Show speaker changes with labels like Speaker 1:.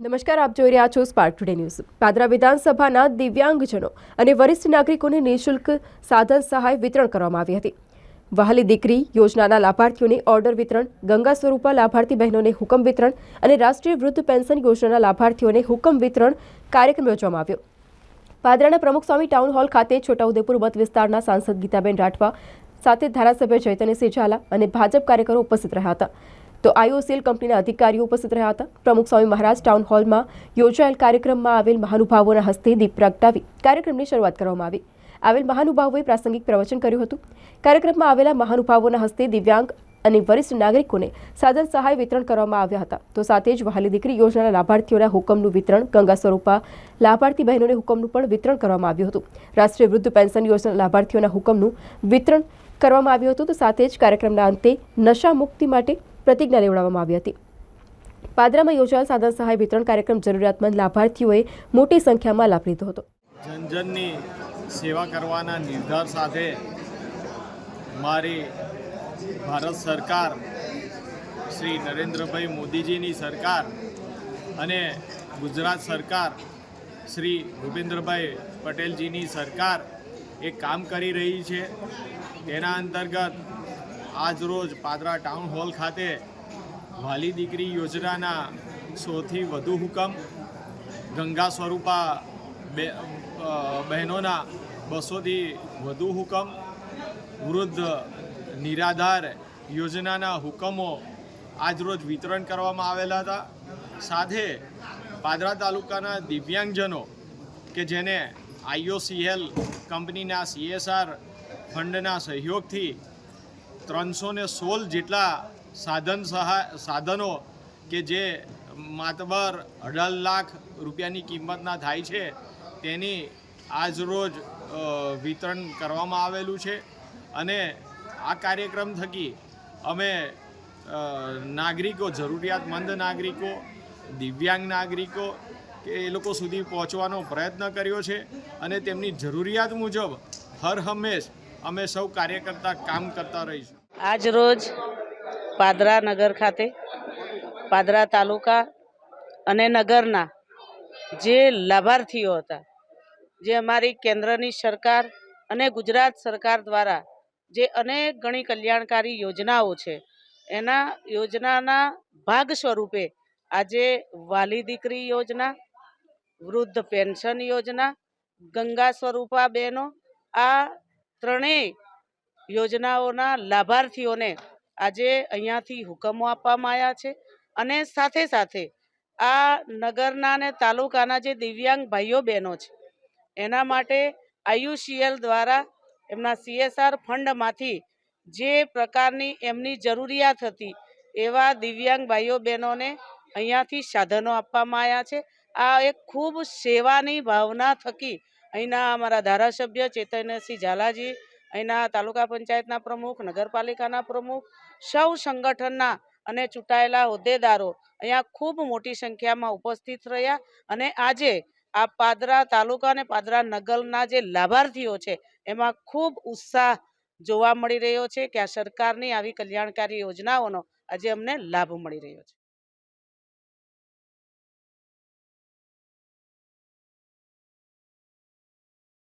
Speaker 1: નમસ્કાર, આપ જોઈ રહ્યા છો સ્પાર્ક ટુડે ન્યૂઝ પાદરા વિધાનસભાના દિવ્યાંગજનો અને વરિષ્ઠ નાગરિકોને નિઃશુલ્ક સાધન સહાય વિતરણ કરવામાં આવી હતી. વહાલી દીકરી યોજનાના લાભાર્થીઓને ઓર્ડર વિતરણ, ગંગા સ્વરૂપા લાભાર્થી બહેનોને હુકમ વિતરણ અને રાષ્ટ્રીય વૃદ્ધ પેન્શન યોજનાના લાભાર્થીઓને હુકમ વિતરણ કાર્યક્રમ યોજવામાં આવ્યો. પાદરાના પ્રમુખ સ્વામી ટાઉન હોલ ખાતે છોટાઉદેપુર મત વિસ્તારના સાંસદ ગીતાબેન રાઠવા સાથે ધારાસભ્ય ચૈતન્યસિંહ ઝાલા અને ભાજપ કાર્યકરો ઉપસ્થિત રહ્યા હતા. તો આઈઓસીએલ કંપનીના અધિકારીઓ ઉપસ્થિત રહ્યા હતા. પ્રમુખ સ્વામી મહારાજ ટાઉન હોલમાં યોજાયેલ કાર્યક્રમમાં આવેલ મહાનુભાવોના હસ્તે દીપ પ્રગટાવી કાર્યક્રમની શરૂઆત કરવામાં આવી. આવેલ મહાનુભાવોએ પ્રાસંગિક પ્રવચન કર્યું હતું. કાર્યક્રમમાં આવેલા મહાનુભાવોના હસ્તે દિવ્યાંગ અને વરિષ્ઠ નાગરિકોને સાધન સહાય વિતરણ કરવામાં આવ્યા હતા. તો સાથે જ વહાલી દીકરી યોજનાના લાભાર્થીઓના હુકમનું વિતરણ, ગંગા સ્વરૂપા લાભાર્થી બહેનોને હુકમનું પણ વિતરણ કરવામાં આવ્યું હતું. રાષ્ટ્રીય વૃદ્ધ પેન્શન યોજના લાભાર્થીઓના હુકમનું વિતરણ કરવામાં આવ્યું હતું. તો સાથે જ કાર્યક્રમના અંતે નશા મુક્તિ માટે પ્રતિજ્ઞા લેવડાવવામાં આવી હતી. પાદરામાં યોજાયેલ સાધન સહાય વિતરણ કાર્યક્રમ જરૂરિયાતમંદ લાભાર્થીઓએ મોટી સંખ્યામાં લાભ લીધો હતો.
Speaker 2: જનજનની સેવા કરવાના નિર્ધાર સાથે મારી ભારત સરકાર શ્રી નરેન્દ્રભાઈ મોદીજીની સરકાર અને ગુજરાત સરકાર શ્રી ભૂપેન્દ્રભાઈ પટેલજીની સરકાર એ કામ કરી રહી છે. તેના અંતર્ગત આજરોજ પાદરા ટાઉન હોલ ખાતે વાલી દીકરી યોજનાના સૌથી વધુ હુકમ. ગંગા સ્વરૂપા બહેનોના બસોથી વધુ હુકમ. વૃદ્ધ નિરાધાર યોજનાના હુકમો આજરોજ વિતરણ કરવામાં આવેલા હતા. સાથે પાદરા તાલુકાના દિવ્યાંગજનો કે જેને આઈઓસીએલ કંપનીના સીએસઆર ફંડના સહયોગથી ત્રણસો ને સોળ જેટલા સાધન સહાય, સાધનો કે જે માતબર અઢાર લાખ રૂપિયાની કિંમતના થાય છે, તેની આજરોજ વિતરણ કરવામાં આવેલું છે. અને આ કાર્યક્રમ થકી અમે નાગરિકો, જરૂરિયાતમંદ નાગરિકો, દિવ્યાંગ નાગરિકો કે એ લોકો સુધી પહોંચવાનો પ્રયત્ન કર્યો છે અને તેમની જરૂરિયાત મુજબ હર હંમેશ અમે સૌ કાર્યકર્તા કામ કરતા રહીશું.
Speaker 3: આજ રોજ પાદરા નગર ખાતે, પાદરા તાલુકા અને નગરના જે લાભાર્થીઓ હતા, જે અમારી કેન્દ્રની સરકાર અને ગુજરાત સરકાર દ્વારા જે અનેક ઘણી કલ્યાણકારી યોજનાઓ છે, એના યોજનાના ભાગ સ્વરૂપે આજે વાલી દીકરી યોજના, વૃદ્ધ પેન્શન યોજના, ગંગા સ્વરૂપા બહેનો આ ત્રણેય યોજનાઓના લાભાર્થીઓને આજે અહીંયાથી હુકમો આપવામાં આવ્યા છે અને સાથે સાથે આ નગરના અને તાલુકાના જે દિવ્યાંગ ભાઈઓ બહેનો છે, એના માટે આયુસીએલ દ્વારા એમના સીએસઆર ફંડમાંથી જે પ્રકારની એમની જરૂરિયાત હતી એવા દિવ્યાંગ ભાઈઓ બહેનોને અહીંયાથી સાધનો આપવામાં આવ્યા છે. આ એક ખૂબ સેવાની ભાવના થકી અહીંના અમારા ધારાસભ્ય ચૈતન્યસિંહ ઝાલાજી, અહીંના તાલુકા પંચાયતના પ્રમુખ, નગરપાલિકાના પ્રમુખ, સૌ સંગઠનના અને ચૂંટાયેલા હોદ્દેદારો અહીંયા ખૂબ મોટી સંખ્યામાં ઉપસ્થિત રહ્યા અને આજે આ પાદરા તાલુકા અને પાદરા નગરના જે લાભાર્થીઓ છે એમાં ખૂબ ઉત્સાહ જોવા મળી રહ્યો છે કે આ સરકારની આવી કલ્યાણકારી યોજનાઓનો આજે અમને લાભ મળી રહ્યો છે.